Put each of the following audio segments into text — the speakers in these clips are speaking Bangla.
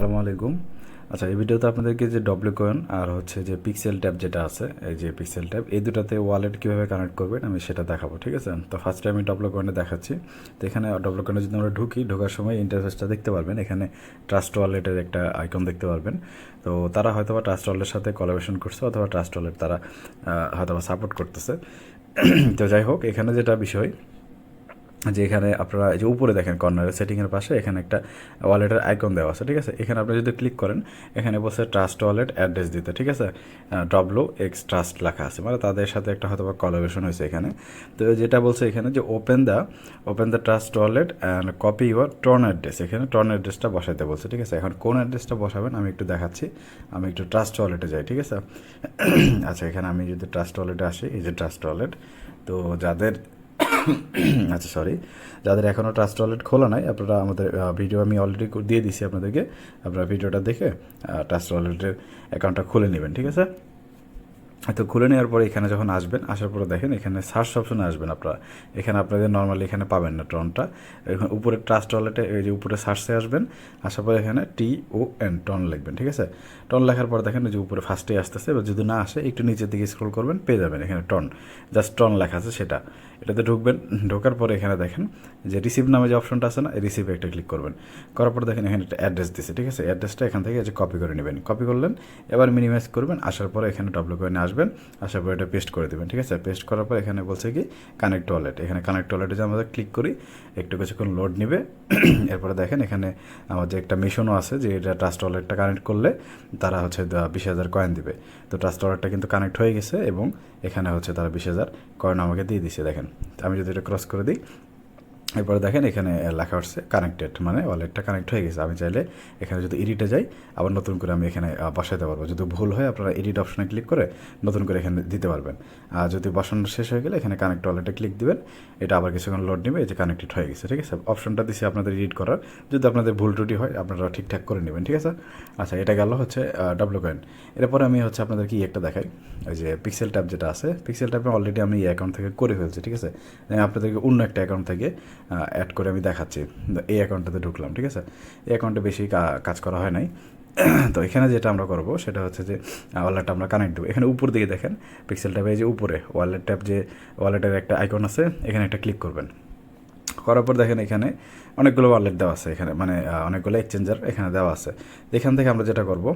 আসসালামু আলাইকুম। আচ্ছা এই ভিডিওতে আপনাদেরকে যে ডব্লিউ কয়েন আর হচ্ছে যে পিক্সেল ট্যাব যেটা আছে, এই যে পিক্সেল ট্যাব এই দুটাতে ওয়ালেট কীভাবে কানেক্ট করবেন আমি সেটা দেখাবো, ঠিক আছে? তো ফার্স্টে আমি ডব্লিউ কয়েনে দেখাচ্ছি। তো এখানে ডব্লিউ কয়েনে যদি আমরা ঢুকি, ঢোকার সময় ইন্টারফেসটা দেখতে পারবেন। এখানে ট্রাস্ট ওয়ালেটের একটা আইকন দেখতে পারবেন। তো তারা হয়তো বা ট্রাস্ট ওয়ালেটের সাথে কোলাবোরেশন করছে অথবা ট্রাস্ট ওয়ালেট তারা হয়তো বা সাপোর্ট করতেছে। তো যাই হোক, এখানে যেটা বিষয় যে এখানে আপনারা যে উপরে দেখেন কর্নারের সেটিংয়ের পাশে এখানে একটা ওয়ালেটের আইকন দেওয়া আছে, ঠিক আছে? এখানে আপনি যদি ক্লিক করেন, এখানে বসে ট্রাস্ট ওয়ালেট অ্যাড্রেস দিতে, ঠিক আছে? ডব্লু এক্স ট্রাস্ট লেখা আছে মানে তাদের সাথে একটা হয়তো বা কলাবেশন হয়েছে এখানে। তো যেটা বলছে এখানে যে open the open the Trust Wallet and copy your Tron address এখানে টর্ন অ্যাড্রেসটা বসাইতে বলছে, ঠিক আছে? এখন কোন অ্যাড্রেসটা বসাবেন আমি একটু দেখাচ্ছি, আমি একটু ট্রাস্ট ওয়ালেটে যাই, ঠিক আছে? আচ্ছা এখানে আমি যদি ট্রাস্ট ওয়ালেটে আসি, এই যে ট্রাস্ট ওয়ালেট তো যাদের আচ্ছা সরি যাদের এখনও ট্রাস্ট ওয়ালেট খোলা নাই, আপনারা আমাদের ভিডিও আমি অলরেডি দিয়ে দিছি আপনাদেরকে। আপনারা ভিডিওটা দেখে ট্রাস্ট ওয়ালেটের অ্যাকাউন্টটা খুলে নেবেন, ঠিক আছে? তো খুলে নেওয়ার পরে এখানে যখন আসবেন, আসার পরে দেখেন এখানে সার্চ অপশনে আসবেন আপনারা। এখানে আপনাদের নর্মালি এখানে পাবেন না টনটা এখানে উপরে ট্রাস্ট ওয়ালেটে এই যে উপরে সার্চে আসবেন, আসার পরে এখানে টি ও এন টন লিখবেন, ঠিক আছে? টন লেখার পর দেখেন যে উপরে ফার্স্টে আসতেছে, এবার যদি না আসে, একটু নিচের দিকে স্ক্রল করবেন, পেয়ে যাবেন এখানে টন জাস্ট টন লেখা আছে সেটা। এটাতে ঢুকবেন, ঢোকার পরে এখানে দেখেন যে রিসিভ নামে যে অপশনটা আছে না রিসিভে একটা ক্লিক করবেন। করার পর দেখেন এখানে একটা অ্যাড্রেস দিছে, ঠিক আছে? অ্যাড্রেসটা এখান থেকে যে কপি করে নেবেন। কপি করলেন, এবার মিনিমাইজ করবেন, আসার পরে এখানে ডব্লু কয়েনে আসবেন, আসার পরে এটা পেস্ট করে দেবেন, ঠিক আছে? পেস্ট করার পর এখানে বলছে কি কানেক্ট ওয়ালেট এখানে কানেক্ট ওয়ালেটে যে আমরা ক্লিক করি, একটু কিছুক্ষণ লোড নিবে। এরপরে দেখেন এখানে আমার যে একটা মিশনও আছে যে এটা ট্রাস্ট ওয়ালেটটা কানেক্ট করলে তারা হচ্ছে বিশ হাজার কয়েন দিবে। তো ট্রাস্ট ওয়ালেটটা কিন্তু কানেক্ট হয়ে গেছে এবং এখানে হচ্ছে তারা বিশ হাজার কয়েন আমাকে দিয়ে দিছে, দেখেন। আমি যদি এটা ক্রস করে দিই এরপরে দেখেন এখানে লেখা হচ্ছে কানেক্টেড মানে ওয়ালেটটা কানেক্ট হয়ে গেছে। আমি চাইলে এখানে যদি এডিটে যাই, আবার নতুন করে আমি এখানে বসাইতে পারব। যদি ভুল হয়, আপনারা এডিট অপশনে ক্লিক করে নতুন করে এখানে দিতে পারবেন। আর যদি বসানো শেষ হয়ে গেলে, এখানে কানেক্ট ওয়ালেটে ক্লিক দিবেন। এটা আবার কিছুক্ষণ লোড নেবে, এই যে কানেক্টেড হয়ে গেছে, ঠিক আছে? অপশনটা দিচ্ছি আপনাদের এডিট করার। যদি আপনাদের ভুল ত্রুটি হয়, আপনারা ঠিকঠাক করে নেবেন, ঠিক আছে? আচ্ছা এটা গেল হচ্ছে ডাব্লু কয়েন এরপরে আমি হচ্ছে আপনাদের কি একটা দেখাই। ওই যে পিক্সেল ট্যাব যেটা আছে পিক্সেল ট্যাবে অলরেডি আমি এই অ্যাকাউন্ট থেকে করে ফেলছি, ঠিক আছে? আপনাদেরকে অন্য একটা অ্যাকাউন্ট থেকে অ্যাড করে আমি দেখাচ্ছি। এই অ্যাকাউন্টটাতে ঢুকলাম, ঠিক আছে? এই অ্যাকাউন্টে বেশি কাজ করা হয় নাই। তো এখানে যেটা আমরা করব, সেটা হচ্ছে যে ওয়ালেটটা আমরা কানেক্ট দেবো। এখানে উপর দিকে দেখেন পিক্সেল ট্যাবে যে উপরে ওয়ালেট ট্যাব যে ওয়ালেটের একটা আইকন আছে, এখানে একটা ক্লিক করবেন। করার পর দেখেন এখানে অনেকগুলো ওয়ালেট দেওয়া আছে এখানে মানে অনেকগুলো এক্সচেঞ্জার এখানে দেওয়া আছে। এখান থেকে আমরা যেটা করব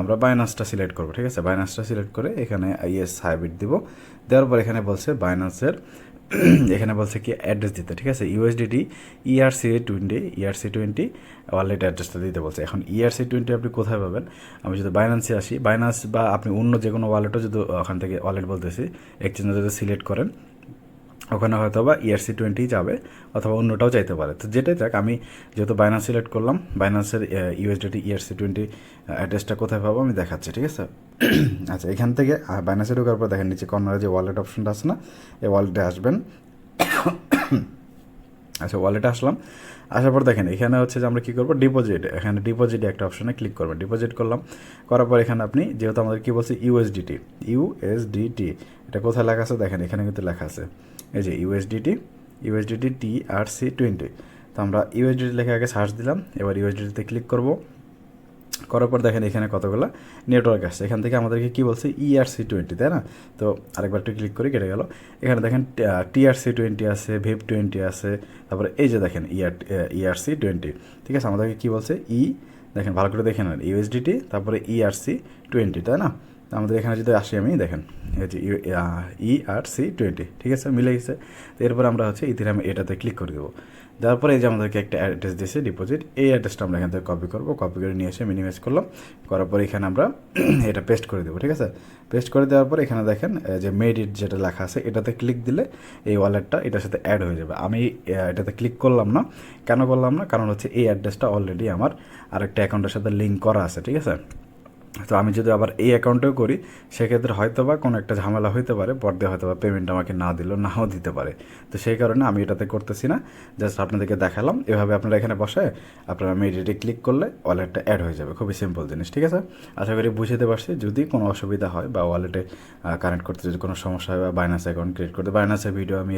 আমরা বাইনান্সটা সিলেক্ট করব, ঠিক আছে? বাইনান্সটা সিলেক্ট করে এখানে ইএস হাইব্রিড দিব। দেওয়ার পর এখানে বলছে বাইনান্সের এখানে বলছে কি অ্যাড্রেস দিতে, ঠিক আছে? USDT ERC twenty ERC twenty wallet অ্যাড্রেসটা দিতে বলছে। এখন ইআরসি টোয়েন্টি আপনি কোথায় পাবেন? আমি যদি বাইনান্সে আসি বাইনান্স বা আপনি অন্য যে কোনো ওয়ালেটও যদি ওখান থেকে ওয়ালেট বলতেছি এক্সচেঞ্জে যদি সিলেক্ট করেন ওখানে হয়তো বা ইআরসি টোয়েন্টি যাবে, অথবা অন্যটাও চাইতে পারে। তো যেটাই থাক, আমি যেহেতু বাইনান্স সিলেক্ট করলাম বাইনান্সের ইউএসডিটি ইআরসি টোয়েন্টি অ্যাড্রেসটা কোথায় পাবো আমি দেখাচ্ছি, ঠিক আছে? আচ্ছা এখান থেকে বাইনান্সে ঢোকার পর দেখেন নিচে কর্নারে যে ওয়ালেট অপশনটা আছে না, এই ওয়ালেটে আসবেন। আচ্ছা ওয়ালেটে আসলাম। আসার পর দেখেন, এখানে হচ্ছে যে আমরা কী করব? ডিপোজিট এখানে ডিপোজিটে একটা অপশনে ক্লিক করবেন। ডিপোজিট করলাম। করার পর এখানে আপনি, যেহেতু আমাদের কী বলছে? ইউএসডিটি ইউএসডিটি এটা কোথায় লেখা আছে? দেখেন, এখানে কিন্তু লেখা আছে। এই যে USDT USDT T R C twenty তো আমরা ইউএসডিটি লেখা আগে সার্চ দিলাম। এবার ইউএসডিটিতে ক্লিক করব। করার পর দেখেন এখানে কতগুলো নেটওয়ার্ক আসছে। এখান থেকে আমাদেরকে কী বলছে? ইআরসি টোয়েন্টি তাই না? তো আরেকবার একটু ক্লিক করে কেটে গেল। এখানে দেখেন টিআরসি টোয়েন্টি আছে ভেব টোয়েন্টি আছে, তারপরে এই যে দেখেন ইআর ইআরসি টোয়েন্টি ঠিক আছে, আমাদেরকে কী বলছে? ই দেখেন, ভালো করে দেখে নেন। ইউএসডিটি তারপরে ইআরসি টোয়েন্টি তাই না? আমাদের এখানে যদি আসি আমি, দেখেন, এই যে ই আর সি টোয়েন্টি ঠিক আছে, মিলে গেছে। এরপর আমরা হচ্ছে ইথিরাম এটাতে ক্লিক করে দেবো। দেওয়ার পরে এই যে আমাদেরকে একটা অ্যাড্রেস দিয়েছে ডিপোজিট এই অ্যাড্রেসটা আমরা এখান থেকে কপি করব। কপি করে নিয়ে এসে মিনিমাইজ করলাম। করার পরে এখানে আমরা এটা পেস্ট করে দেবো, ঠিক আছে? পেস্ট করে দেওয়ার পর এখানে দেখেন যে মেড ইট যেটা লেখা আছে, এটাতে ক্লিক দিলে এই ওয়ালেটটা এটার সাথে অ্যাড হয়ে যাবে। আমি এটাতে ক্লিক করলাম না। কেন করলাম না? কারণ হচ্ছে এই অ্যাড্রেসটা অলরেডি আমার আরেকটা অ্যাকাউন্টের সাথে লিঙ্ক করা আছে, ঠিক আছে? তো আমি যদি আবার এই অ্যাকাউন্টেও করি, সেক্ষেত্রে হয়তো বা কোনো একটা ঝামেলা হইতে পারে পর্দে হয়তো বা পেমেন্ট আমাকে না দিল নাও দিতে পারে। তো সেই কারণে আমি এটাতে করতেছি না জাস্ট আপনাদেরকে দেখালাম। এভাবে আপনারা এখানে বসে আপনারা আমি এডিটে ক্লিক করলে ওয়ালেটটা অ্যাড হয়ে যাবে। খুবই সিম্পল জিনিস, ঠিক আছে? আশা করি বুঝতে পারছি, যদি কোনো অসুবিধা হয় বা ওয়ালেটে কানেক্ট করতে যদি কোনো সমস্যা হয় বা বাইনাস অ্যাকাউন্ট ক্রিয়েট করতে বাইনাসের ভিডিও আমি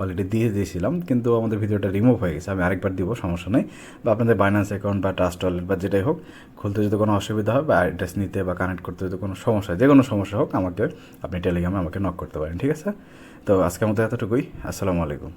অলরেডি দিয়ে দিয়েছিলাম, কিন্তু আমাদের ভিডিওটা রিমুভ হয়ে গেছে, আমি আরেকবার দিব, সমস্যা নেই। বা আপনাদের বাইনান্স অ্যাকাউন্ট বা ট্রাস্ট ওয়ালেট বা যেটাই হোক, খুলতে যদি কোনো অসুবিধা হয় বা অ্যাড্রেস নিতে বা কানেক্ট করতে যদি কোনো সমস্যা যে কোনো সমস্যা হোক, আমাকে আপনি টেলিগ্রামে আমাকে নক করতে পারেন, ঠিক আছে? তো আজকের মতো এতটুকুই, আসসালামু আলাইকুম।